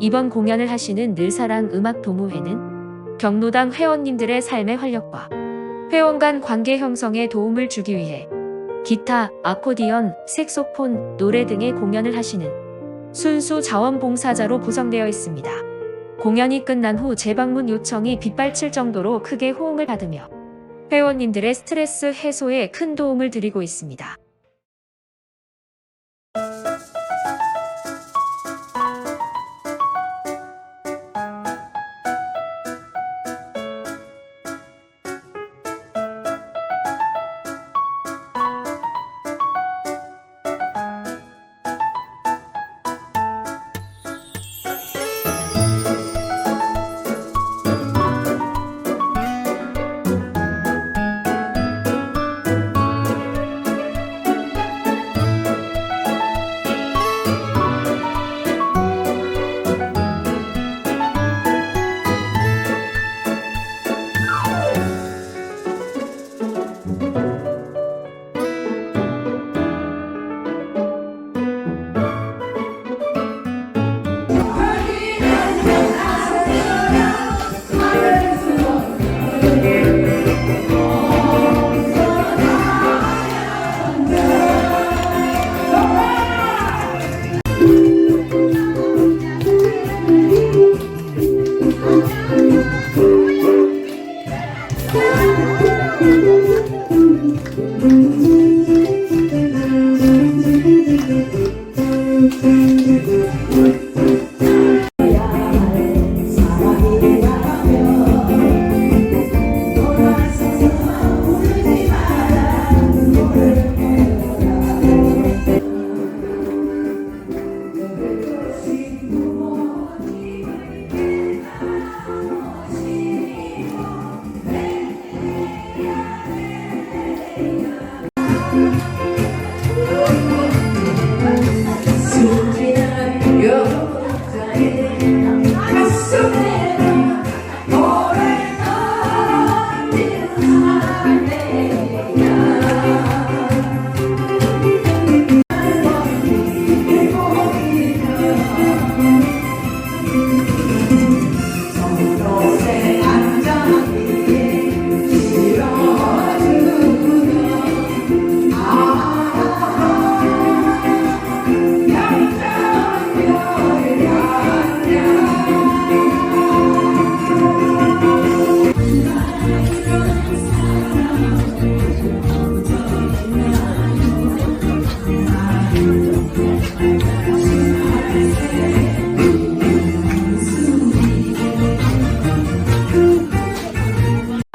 이번 공연을 하시는 늘사랑 음악 동호회는 경로당 회원님들의 삶의 활력과 회원 간 관계 형성에 도움을 주기 위해 기타, 아코디언, 색소폰, 노래 등의 공연을 하시는 순수 자원봉사자로 구성되어 있습니다. 공연이 끝난 후 재방문 요청이 빗발칠 정도로 크게 호응을 받으며 회원님들의 스트레스 해소에 큰 도움을 드리고 있습니다.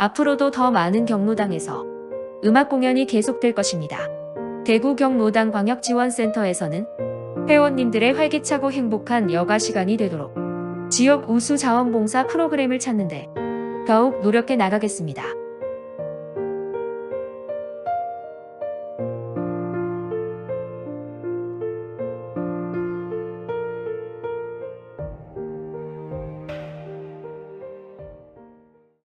앞으로도 더 많은 경로당에서 음악 공연이 계속될 것입니다. 대구 경로당 광역지원센터에서는 회원님들의 활기차고 행복한 여가 시간이 되도록 지역 우수 자원봉사 프로그램을 찾는데 더욱 노력해 나가겠습니다.